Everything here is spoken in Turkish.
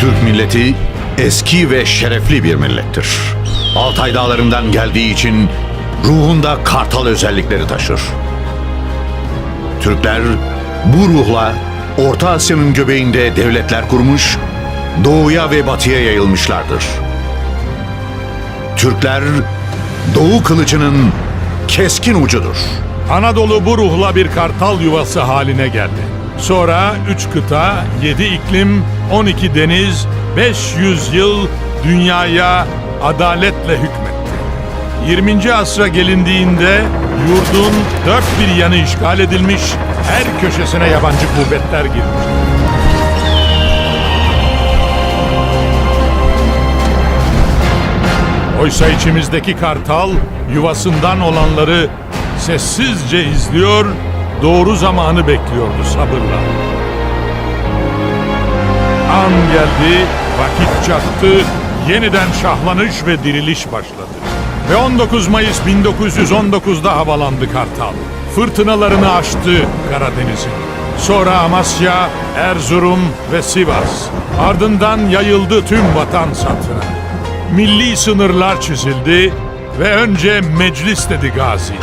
Türk milleti eski ve şerefli bir millettir. Altay dağlarından geldiği için ruhunda kartal özellikleri taşır. Türkler bu ruhla Orta Asya'nın göbeğinde devletler kurmuş, doğuya ve batıya yayılmışlardır. Türkler Doğu kılıcının keskin ucudur. Anadolu bu ruhla bir kartal yuvası haline geldi. Sonra üç kıta, yedi iklim, 12 deniz, 500 yıl dünyaya adaletle hükmetti. 20. asra gelindiğinde yurdun dört bir yanı işgal edilmiş, her köşesine yabancı kuvvetler girmiş. Oysa içimizdeki kartal yuvasından olanları sessizce izliyor, doğru zamanı bekliyordu sabırla. An geldi, vakit çattı, yeniden şahlanış ve diriliş başladı. Ve 19 Mayıs 1919'da havalandı Kartal. Fırtınalarını aştı Karadeniz'in. Sonra Amasya, Erzurum ve Sivas. Ardından yayıldı tüm vatan satına. Milli sınırlar çizildi ve önce meclis dedi Gazi.